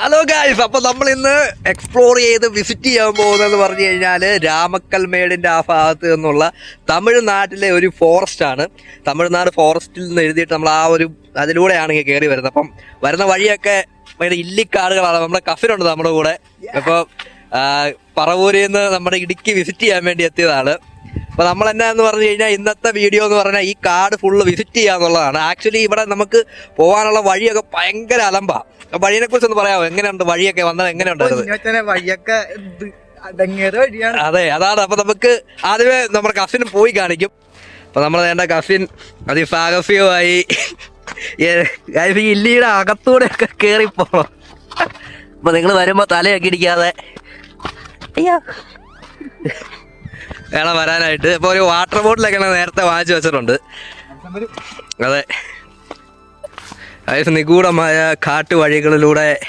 Hello guys അപ്പൊ നമ്മൾ ഇന്ന് എക്സ്പ്ലോർ ചെയ്ത് വിസിറ്റ് ചെയ്യാൻ പോകുന്നതെന്ന് പറഞ്ഞു കഴിഞ്ഞാൽ രാമക്കൽമേടിന്റെ ആ ഭാഗത്ത് നിന്നുള്ള തമിഴ്നാട്ടിലെ ഒരു ഫോറസ്റ്റ് ആണ്. തമിഴ്നാട് ഫോറസ്റ്റിൽ നിന്ന് എഴുതിയിട്ട് നമ്മൾ ആ ഒരു അതിലൂടെയാണ് ഇങ്ങനെ കയറി വരുന്നത്. അപ്പം വരുന്ന വഴിയൊക്കെ ഭയങ്കര ഇല്ലിക്കാടുകളാണ്. നമ്മുടെ കഫിനുണ്ട് നമ്മുടെ കൂടെ. അപ്പോൾ പറവൂരിൽ നിന്ന് നമ്മുടെ ഇടുക്കി വിസിറ്റ് ചെയ്യാൻ വേണ്ടി എത്തിയതാണ്. അപ്പൊ നമ്മൾ എന്നാ എന്ന് പറഞ്ഞു കഴിഞ്ഞാൽ ഇന്നത്തെ വീഡിയോ എന്ന് പറഞ്ഞാൽ ഈ കാട് ഫുള്ള് വിസിറ്റ് ചെയ്യുക എന്നുള്ളതാണ്. ആക്ച്വലി ഇവിടെ നമുക്ക് പോകാനുള്ള വഴിയൊക്കെ ഭയങ്കര അലമ്പാ. ആ വഴിയെ കുറിച്ച് ഒന്ന് പറയാമോ? എങ്ങനെയുണ്ട് വഴിയൊക്കെ വന്നത്? എങ്ങനെയുണ്ട് വഴിയൊക്കെ അതെ അതാണ്. അപ്പൊ നമുക്ക് ആദ്യമേ നമ്മുടെ കസിൻ പോയി കാണിക്കും. അപ്പൊ നമ്മൾ വേണ്ട കസിൻ ഈ ഇല്ലിയുടെ അകത്തൂടെ ഒക്കെ കേറി പോണം. അപ്പൊ നിങ്ങൾ വരുമ്പോ തലയൊക്കെ ഇടിക്കാതെ. അയ്യോ. വേണം വരാനായിട്ട്. ഇപ്പൊ ഒരു വാട്ടർ ബോട്ടിലൊക്കെ ഞാൻ നേരത്തെ വാങ്ങിച്ചു വെച്ചിട്ടുണ്ട്. അതെ. അതായത് നിഗൂഢമായ കാട്ടുവഴികളിലൂടെ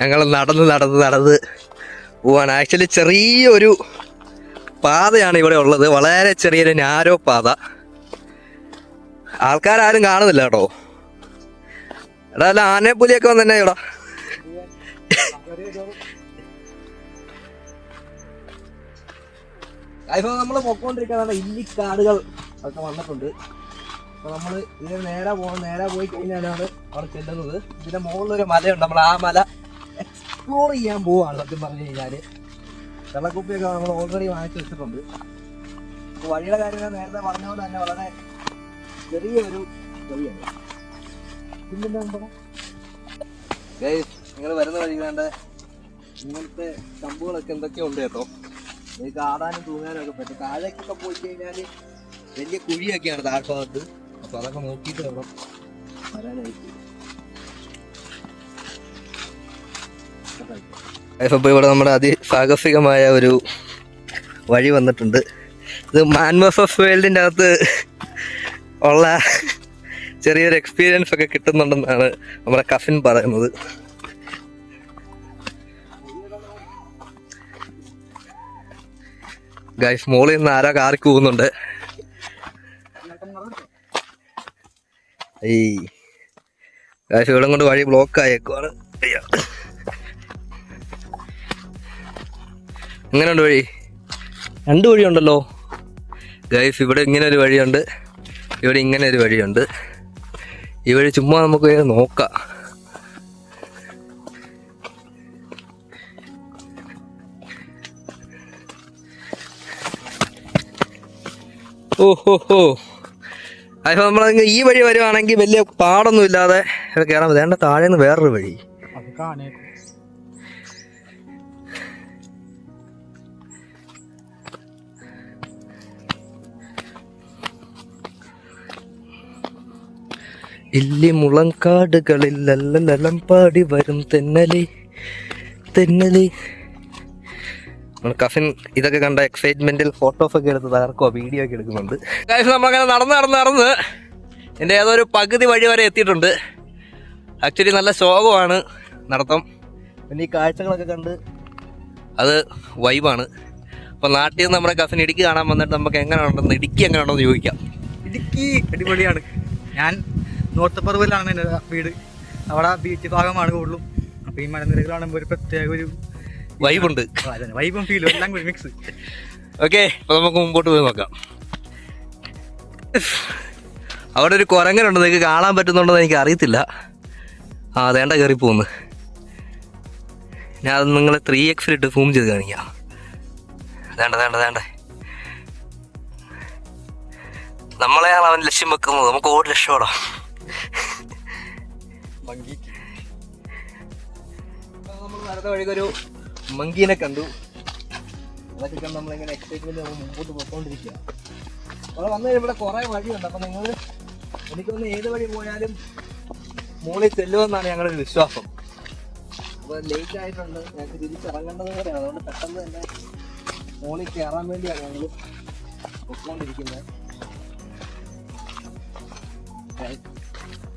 ഞങ്ങൾ നടന്ന് നടന്ന് നടന്ന് പോവാൻ ആക്ച്വലി ചെറിയൊരു പാതയാണ് ഇവിടെ ഉള്ളത്. വളരെ ചെറിയൊരു ഞാരോ പാത. ആൾക്കാരും കാണുന്നില്ല കേട്ടോ. എടാ അല്ല ആനപ്പുലിയൊക്കെ വന്നെ ഇവിടെ. നമ്മൾ പൊക്കോണ്ടിരിക്കുന്ന ഇല്ലിക്കാടുകൾ ഒക്കെ വന്നിട്ടുണ്ട്. അപ്പൊ നമ്മൾ ഇതിന് നേരെ പോകണം നേരെ പോയി കഴിഞ്ഞാലാണ് അവിടെ ചെല്ലുന്നത്. ഇതിന്റെ മുകളിലൊരു മലയുണ്ട്. നമ്മൾ ആ മല എക്സ്പ്ലോർ ചെയ്യാൻ പോവാണ് സത്യം പറഞ്ഞു കഴിഞ്ഞാൽ. വെള്ളക്കുപ്പിയൊക്കെ നമ്മൾ ഓൾറെഡി വാങ്ങിച്ചു വെച്ചിട്ടുണ്ട്. അപ്പൊ വഴിയുടെ കാര്യം നേരത്തെ പറഞ്ഞതുകൊണ്ട് തന്നെ വളരെ ചെറിയൊരു വഴിയാണ് നിങ്ങൾ വരുന്ന വഴി വേണ്ട ഇങ്ങനത്തെ കമ്പുകളൊക്കെ എന്തൊക്കെയുണ്ട് കേട്ടോ. നിങ്ങൾക്ക് ആടാനും തൂങ്ങാനും ഒക്കെ പറ്റും. താഴേക്കൊക്കെ പോയി കഴിഞ്ഞാൽ വലിയ കുഴിയൊക്കെയാണ് താഴ്ഭാഗത്ത്. അപ്പൊ അതൊക്കെ നോക്കിയിട്ട് വേണം വരാനായിട്ട്. ഇവിടെ നമ്മുടെ അതിസാഹസികമായ ഒരു വഴി വന്നിട്ടുണ്ട്. ഇത് മാൻമസ് ഓഫ് വേൾഡിന്റെ അകത്ത് ഉള്ള ചെറിയൊരു എക്സ്പീരിയൻസ് ഒക്കെ കിട്ടുന്നുണ്ടെന്നാണ് നമ്മുടെ കസിൻ പറയുന്നത്. ഗൈസ് മോളിൽ നിന്ന് ആരാ കാറി കൂവുന്നുണ്ട്? ഈ ഗൈസ് ഇവിടെ കൊണ്ട് വഴി ബ്ലോക്ക് ആയേക്കുവാണ്. എങ്ങനെയുണ്ട് വഴി? രണ്ട് വഴിയുണ്ടല്ലോ. ഗൈസ് ഇവിടെ ഇങ്ങനെ ഒരു വഴിയുണ്ട്. ഇവിടെ ഇങ്ങനെ ഒരു വഴിയുണ്ട്. ഈ വഴി ചുമ്മാ നമുക്ക് നോക്കാം. ഓ ഹോ ഹോ അതിപ്പോ ഈ വഴി വരുവാണെങ്കിൽ വലിയ പാടൊന്നും ഇല്ലാതെ കേറാൻ കയറാൻ വേണ്ട താഴെ നിന്ന് വേറൊരു വഴി. ഇല്ലി മുളങ്കാടുകളിൽ ലല്ലലം പാടി വരും തെന്നലി. തെന്നലി. കസിൻ ഇതൊക്കെ കണ്ട എക്സൈറ്റ്മെന്റിൽ ഫോട്ടോസ് ഒക്കെ എടുത്ത് തകർക്കോ വീഡിയോ ഒക്കെ എടുക്കുന്നുണ്ട് നമ്മളങ്ങനെ നടന്ന് നടന്ന് നടന്ന് എന്റെ ഏതോ ഒരു പകുതി വഴി വരെ എത്തിയിട്ടുണ്ട്. ആക്ച്വലി നല്ല ശോകമാണ് നടത്തം. പിന്നെ ഈ കാഴ്ചകളൊക്കെ കണ്ട് അത് വൈബാണ് അപ്പോൾ നാട്ടിൽ നിന്ന് നമ്മുടെ കസിൻ ഇടുക്കി കാണാൻ വന്നിട്ട് നമുക്ക് എങ്ങനെ ഉണ്ടെന്ന് ഇടുക്കി എങ്ങനെ ഉണ്ടെന്ന് ചോദിക്കാം. ഇടുക്കി അടിപൊളിയാണ്. ഞാൻ നോർത്ത് പർവലാണ് എന്റെ വീട്. അവിടെ ബീച്ച് ഭാഗമാണ് കൂടുതലും. അപ്പോൾ ഈ മലനിരകളാണെങ്കിൽ ഒരു പ്രത്യേക ഒരു വൈബുണ്ട്. വൈബും ഫീലും എല്ലാം കൂടി മിക്സ് ഓക്കെ അപ്പൊ നമുക്ക് മുമ്പോട്ട് പോയി നോക്കാം. അവിടെ ഒരു കുരങ്ങനുണ്ട് നിങ്ങൾക്ക് കാണാൻ പറ്റുന്നുണ്ടെന്ന് എനിക്ക് അറിയത്തില്ല. ആ അതേണ്ട കയറി പോകുന്നു ഞാൻ അത് നിങ്ങളെ ത്രീ എക്സിലിട്ട് സൂം ചെയ്ത് കാണിക്കാം. വേണ്ട വേണ്ട വേണ്ട നമ്മളെയാണ് അവൻ ലക്ഷ്യം വെക്കുന്നത്. നമുക്ക് ലക്ഷ്യമാണോ നമ്മൾ നടന്ന വഴിക്കൊരു മങ്കീനെ കണ്ടു. അതൊക്കെ കണ്ട് നമ്മളിങ്ങനെ എക്സൈറ്റ്മെന്റ് മുമ്പോട്ട് പോയിക്കൊണ്ടിരിക്കുക. അവിടെ വന്നു കഴിഞ്ഞാൽ ഇവിടെ കുറേ വഴിയുണ്ട്. അപ്പം നിങ്ങൾ എനിക്കൊന്ന് ഏത് വഴി പോയാലും മുകളിൽ ചെല്ലുമെന്നാണ് ഞങ്ങളുടെ വിശ്വാസം. അപ്പോൾ ലേറ്റ് ആയിട്ടുണ്ട്. ഞങ്ങൾക്ക് തിരിച്ചിറങ്ങേണ്ടത് കൂടെയാണ് അതുകൊണ്ട് പെട്ടെന്ന് തന്നെ മുകളിൽ കയറാൻ വേണ്ടിയാണ് ഞങ്ങൾ പൊയ്ക്കൊണ്ടിരിക്കുന്നത്.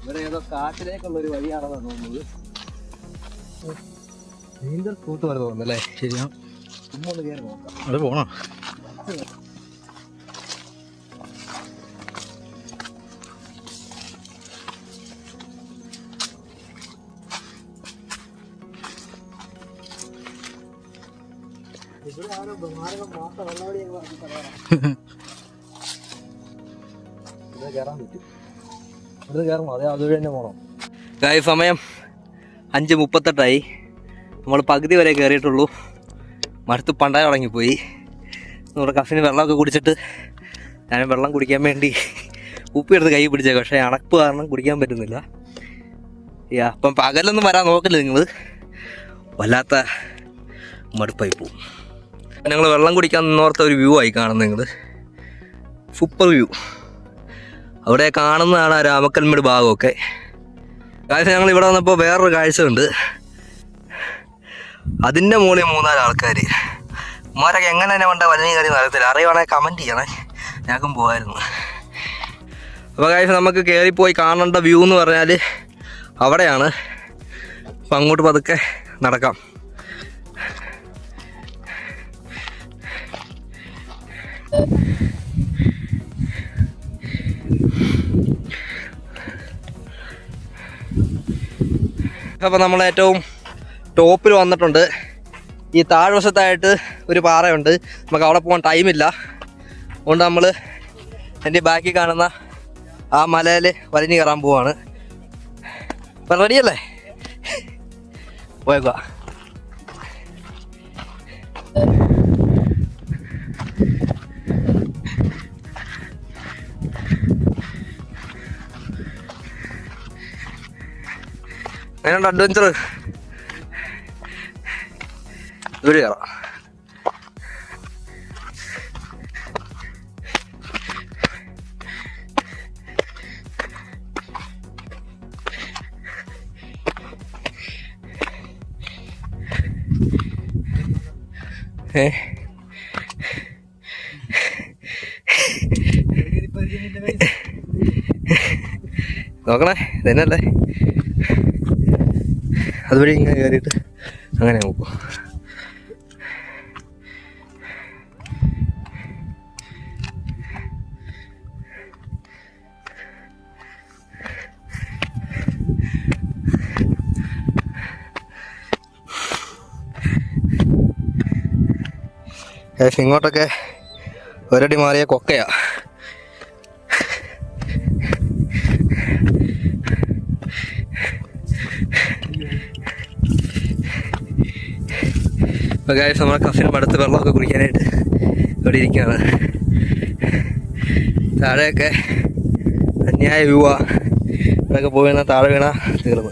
ഇവിടെ ഏതോ കാട്ടിലേക്കുള്ള ഒരു വഴിയാണെന്നാണ് തോന്നുന്നത്. നീന്തൽ കൂത്ത് വരെ തോന്നുന്നല്ലേ? ശരിയാ. അത് പോണോ? ഇവിടെ ആരോ ബഹുമാനം മാത്രം വെള്ളവടി സമയം അഞ്ച് മുപ്പത്തെട്ടായി. നമ്മൾ പകുതി വരെ കയറിയിട്ടുള്ളൂ മടുത്ത് പണ്ടായി തുടങ്ങിപ്പോയി നമ്മുടെ കഫിന് വെള്ളമൊക്കെ കുടിച്ചിട്ട് ഞാൻ വെള്ളം കുടിക്കാൻ വേണ്ടി ഉപ്പിയെടുത്ത് കൈ പിടിച്ചേക്കാം പക്ഷേ അണപ്പ് കാരണം കുടിക്കാൻ പറ്റുന്നില്ല. യാ അപ്പം പകലൊന്നും വരാൻ നോക്കില്ല നിങ്ങൾ വല്ലാത്ത മടുപ്പായി പോവും. ഞങ്ങൾ വെള്ളം കുടിക്കാൻ നിന്നോർത്ത ഒരു വ്യൂ ആയി കാണുന്നത് നിങ്ങൾ സൂപ്പർ വ്യൂ അവിടെ കാണുന്നതാണ് ആ രാമക്കൽമേട് ഭാഗമൊക്കെ. കാഴ്ച ഞങ്ങൾ ഇവിടെ വന്നപ്പോൾ വേറൊരു കാഴ്ച ഉണ്ട് അതിന്റെ മുകളിൽ മൂന്നാൽ ആൾക്കാർ ഉമ്മാരൊക്കെ എങ്ങനെ തന്നെ വേണ്ട വലിയ കാര്യം അറിയത്തില്ല. അറിയുവാണെങ്കിൽ കമന്റ് ചെയ്യണേ. ഞങ്ങൾക്കും പോകായിരുന്നു അപ്പോൾ കാര്യം നമുക്ക് കയറിപ്പോയി കാണേണ്ട വ്യൂ എന്ന് പറഞ്ഞാൽ അവിടെയാണ്. അപ്പം അങ്ങോട്ട് പതുക്കെ നടക്കാം. അപ്പോൾ നമ്മൾ ഏറ്റവും ടോപ്പിൽ വന്നിട്ടുണ്ട്. ഈ താഴ്വശത്തായിട്ട് ഒരു പാറയുണ്ട്. നമുക്ക് അവിടെ പോകാൻ ടൈമില്ല. അതുകൊണ്ട് നമ്മൾ എന്റെ ബാക്കി കാണുന്ന ആ മലയിൽ വലിഞ്ഞു കയറാൻ പോവാണ്. അപ്പം റെഡിയല്ലേ പോയേക്കുക എങ്ങനെയുണ്ട് അഡ്വഞ്ചർ കയറാം ഏ? നോക്കണേ അതുവഴി ഇങ്ങനെ കയറിയിട്ട് അങ്ങനെ നോക്കും ഏകദേശം ഇങ്ങോട്ടൊക്കെ ഒരടി മാറിയ കൊക്കയാ. അപ്പോൾ ഗായസ് നമ്മുടെ കസിനും അടുത്ത് വെള്ളമൊക്കെ കുടിക്കാനായിട്ട് ഇവിടെ ഇരിക്കുകയാണ്. താഴെയൊക്കെ അന്യായ വ്യൂവാ ഇവിടെയൊക്കെ പോയി വീണാൽ താഴെ വീണ തീർന്നു.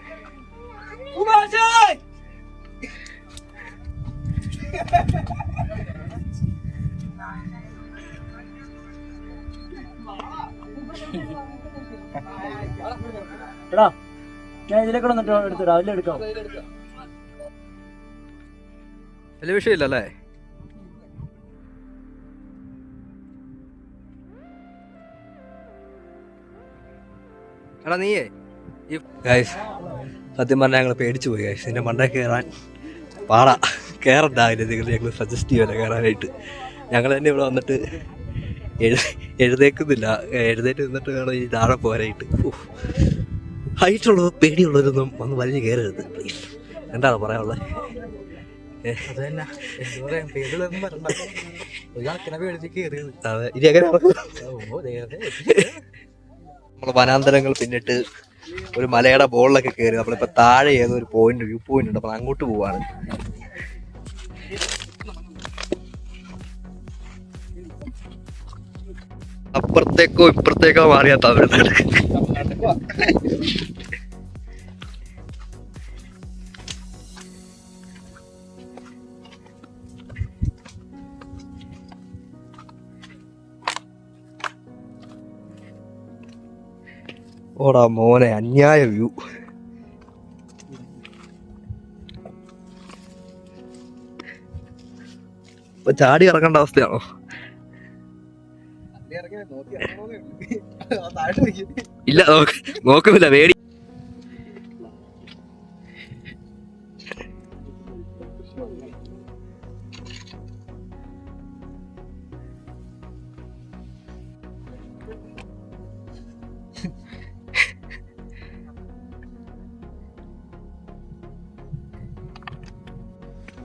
എടാ ഞാൻ ഇതിലേക്ക് വന്നിട്ട് എടുത്തു രാവിലെ എടുക്കാം. വലിയ വിഷയമില്ലല്ലേ എടാ നീയേ ഗൈസ് സത്യം പറഞ്ഞാൽ ഞങ്ങൾ പേടിച്ചു പോയി ഗൈസ് എന്റെ മണ്ടേ കയറാൻ പാടാ. കയറണ്ടാവില്ല നിങ്ങൾ ഞങ്ങൾ സജസ്റ്റ് ചെയ്യുമല്ലോ കയറാനായിട്ട് ഞങ്ങൾ തന്നെ ഇവിടെ വന്നിട്ട് എഴു എഴുതേക്കുന്നില്ല. എഴുതേറ്റ് നിന്നിട്ട് വേണം ഈ താഴെ പോരായിട്ട് ഹൈറ്റുള്ളവർ പേടിയുള്ളവരൊന്നും വന്ന് വലിഞ്ഞു കയറരുത് പ്ലീസ് എന്താണ് പറയാനുള്ളത്? നമ്മൾ വനാന്തരങ്ങൾ പിന്നിട്ട് ഒരു മലയുടെ ബോളിലൊക്കെ കയറി നമ്മളിപ്പോ താഴെ ഏതോ ഒരു പോയിന്റ് വ്യൂ പോയിന്റ് ഉണ്ട് അപ്പൊ അങ്ങോട്ട് പോവാണ്. അപ്പുറത്തേക്കോ ഇപ്പുറത്തേക്കോ മാറിയ തമിഴ്നാട് ഓടാ മോനെ അന്യായ വ്യൂ. ചാടി ഇറങ്ങേണ്ട അവസ്ഥയാണോ? ഇല്ല നോക്ക് നോക്കുന്നില്ല പേടി.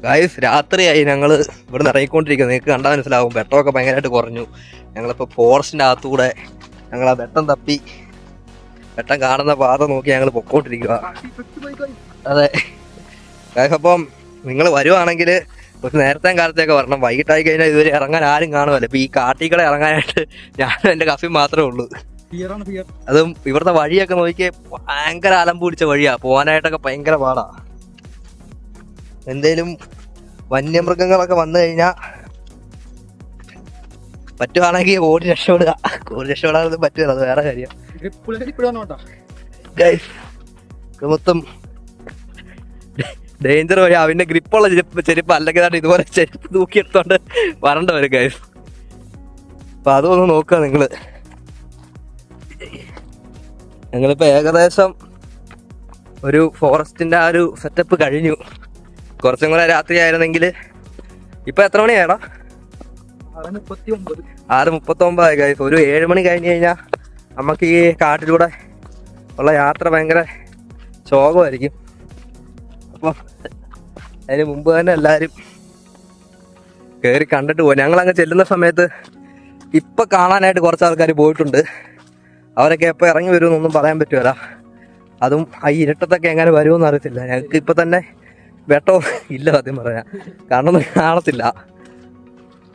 ഗായ്സ് രാത്രിയായി ഞങ്ങൾ ഇവിടെ നിന്ന് ഇറങ്ങിക്കൊണ്ടിരിക്കുന്നത്. നിങ്ങൾക്ക് കണ്ടാൽ മനസ്സിലാവും. വെട്ടമൊക്കെ ഭയങ്കരമായിട്ട് കുറഞ്ഞു. ഞങ്ങളിപ്പോൾ ഫോറസ്റ്റിന്റെ അകത്തൂടെ ഞങ്ങൾ ആ വെട്ടം തപ്പി. വെട്ടം കാണുന്ന പാത നോക്കി ഞങ്ങൾ പൊക്കോണ്ടിരിക്കുക അതെ. ഗായസ് അപ്പം നിങ്ങൾ വരുവാണെങ്കിൽ കുറച്ച് നേരത്തെ കാലത്തേക്ക് വരണം. വൈകിട്ടായി കഴിഞ്ഞാൽ ഇതുവരെ ഇറങ്ങാൻ ആരും കാണുമല്ലോ ഇപ്പം ഈ കാട്ടിക്കടെ ഇറങ്ങാനായിട്ട് ഞാനും എന്റെ കഫി മാത്രമേ ഉള്ളൂ. അതും ഇവിടുത്തെ വഴിയൊക്കെ നോക്കിയേ ഭയങ്കര അലമ്പ് പിടിച്ച വഴിയാ. പോകാനായിട്ടൊക്കെ ഭയങ്കര പാടാ. എന്തേലും വന്യമൃഗങ്ങളൊക്കെ വന്നു കഴിഞ്ഞാ പറ്റുവാണെങ്കിൽ ഓടി രക്ഷപ്പെടുക. ഓടി രക്ഷപ്പെടാനൊന്നും പറ്റില്ല അത് വേറെ കാര്യം. മൊത്തം ഡേഞ്ചർ വഴി അവന്റെ ഗ്രിപ്പുള്ള ചെരുപ്പ് ചെരുപ്പ് അല്ലെങ്കിൽ ഇതുപോലെ ചെരുപ്പ് തൂക്കിയെടുത്തോണ്ട് വരണ്ട വരും ഗൈസ് അപ്പൊ അതൊന്ന് നോക്കുക നിങ്ങൾ. ഞങ്ങളിപ്പോ ഏകദേശം ഒരു ഫോറസ്റ്റിന്റെ ആ ഒരു സെറ്റപ്പ് കഴിഞ്ഞു. കുറച്ചും കൂടെ രാത്രി ആയിരുന്നെങ്കിൽ ഇപ്പൊ എത്ര ഒമ്പത് ആറ് മുപ്പത്തൊമ്പതായി ഗൈസ് ഒരു ഏഴ് മണി കഴിഞ്ഞ് കഴിഞ്ഞാൽ നമുക്ക് ഈ കാട്ടിലൂടെ ഉള്ള യാത്ര ഭയങ്കര ശോകമായിരിക്കും. അപ്പൊ അതിന് മുമ്പ് തന്നെ എല്ലാവരും കയറി കണ്ടിട്ട് പോകും ഞങ്ങൾ അങ്ങ് ചെല്ലുന്ന സമയത്ത് ഇപ്പൊ കാണാനായിട്ട് കുറച്ച് ആൾക്കാർ പോയിട്ടുണ്ട്. അവരൊക്കെ എപ്പോൾ ഇറങ്ങി വരുമെന്നൊന്നും പറയാൻ പറ്റുമല്ല അതും ആ ഇരുട്ടത്തൊക്കെ എങ്ങനെ വരുമെന്ന് അറിയത്തില്ല. ഞങ്ങൾക്ക് ഇപ്പൊ തന്നെ വെട്ടവും ഇല്ല സത്യം പറഞ്ഞാൽ കാരണം ഒന്നും കാണത്തില്ല.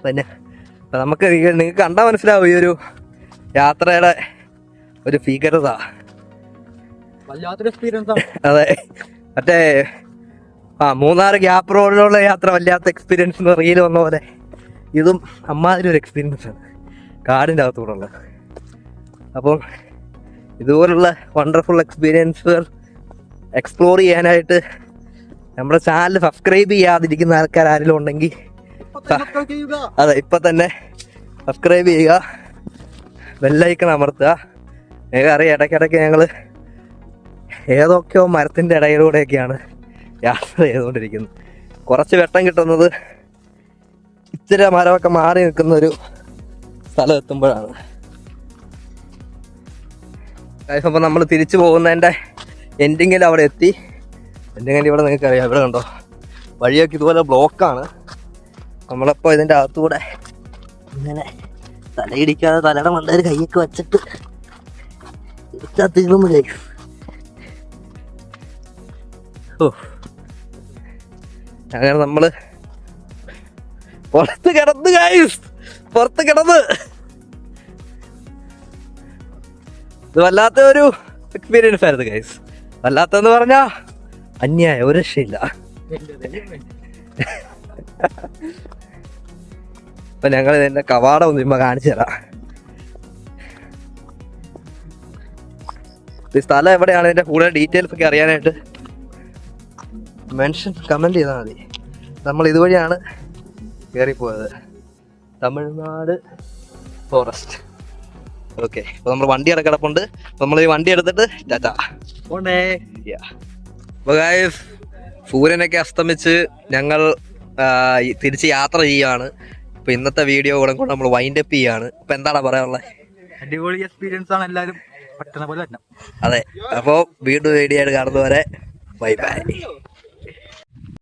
പിന്നെ നമുക്ക് നിങ്ങൾക്ക് കണ്ടാൽ മനസ്സിലാവും ഈ ഒരു യാത്രയുടെ ഒരു ഭീകരത. അതെ. മറ്റേ ആ മൂന്നാർ ഗ്യാപ്പ് റോഡിലുള്ള യാത്ര വല്ലാത്ത എക്സ്പീരിയൻസ് എന്ന് റീൽ വന്ന പോലെ. ഇതും അമ്മാതിരി ഒരു എക്സ്പീരിയൻസ് ആണ്. കാടിന്റെ അകത്തൂടെ ഉള്ളത് അപ്പം ഇതുപോലുള്ള വണ്ടർഫുൾ എക്സ്പീരിയൻസുകൾ എക്സ്പ്ലോർ ചെയ്യാനായിട്ട് നമ്മുടെ ചാനൽ സബ്സ്ക്രൈബ് ചെയ്യാതിരിക്കുന്ന ആൾക്കാർ ആരെങ്കിലും ഉണ്ടെങ്കിൽ അതെ ഇപ്പൊ തന്നെ സബ്സ്ക്രൈബ് ചെയ്യുക ബെല്ലൈക്കൺ അമർത്തുക. നിങ്ങൾക്ക് അറിയാം ഇടയ്ക്കിടയ്ക്ക് ഞങ്ങൾ ഏതൊക്കെയോ മരത്തിന്റെ ഇടയിലൂടെയൊക്കെയാണ് യാത്ര ചെയ്തുകൊണ്ടിരിക്കുന്നത്. കുറച്ച് വെട്ടം കിട്ടുന്നത് ഇച്ചിരി മരമൊക്കെ മാറി നിൽക്കുന്ന ഒരു സ്ഥലം എത്തുമ്പോഴാണ്. അപ്പോൾ നമ്മൾ തിരിച്ചു പോകുന്നതിന്റെ എൻഡിങ്ങിൽ അവിടെ എത്തി. എൻഡിങ്ങിൽ ഇവിടെ നിങ്ങൾക്ക് അറിയാം ഇവിടെ കണ്ടോ? വഴിയൊക്കെ ഇതുപോലെ ബ്ലോക്കാണ്. നമ്മളപ്പോൾ ഇതിന്റെ അകത്തൂടെ ഇങ്ങനെ തലയിടിക്കാതെ തലയുടെ മണ്ടൊരു കൈയൊക്കെ വെച്ചിട്ട് കഴിയും ഓ അങ്ങനെ നമ്മൾ പുറത്ത് കിടന്ന് കായസ് പുറത്ത് കിടന്ന്. ഇത് വല്ലാത്ത ഒരു എക്സ്പീരിയൻസ് ആയിരുന്നു ഗൈസ് വല്ലാത്തെന്ന് പറഞ്ഞാ അന്യായം ഒരു രക്ഷയില്ല. അപ്പൊ ഞങ്ങൾ ഇതിന്റെ കവാടം ഒന്ന് ഇമ്മ കാണിച്ചു തരാം. ഈ സ്ഥലം എവിടെയാണ്? ഇതിന്റെ കൂടുതൽ ഡീറ്റെയിൽസ് ഒക്കെ അറിയാനായിട്ട് മെൻഷൻ കമന്റ് ചെയ്താൽ മതി. നമ്മൾ ഇതുവഴിയാണ് കയറിപ്പോയത് തമിഴ്നാട് ഫോറസ്റ്റ് ഓക്കെ അപ്പൊ നമ്മൾ വണ്ടി അടക്കിടപ്പുണ്ട് കിടപ്പുണ്ട്. അപ്പൊ നമ്മൾ ഈ വണ്ടി എടുത്തിട്ട് ടാറ്റാ. പോണ്ടേ? Guys, സൂര്യനൊക്കെ അസ്തമിച്ച് ഞങ്ങൾ തിരിച്ച് യാത്ര ചെയ്യാണ് ഇപ്പൊ ഇന്നത്തെ വീഡിയോ കൂടെ കൊണ്ട് നമ്മൾ വൈൻഡ് അപ്പ് ചെയ്യാണ് ഇപ്പൊ എന്താണ് പറയാനുള്ളത് അടിപൊളി എക്സ്പീരിയൻസ് ആണ് എല്ലാവരും പറ്റുന്ന പോലെ തന്നെ അതെ അപ്പോ വീണ്ടും വീഡിയോ ആയിട്ട് കാണുന്നവരെ ബൈ ബൈ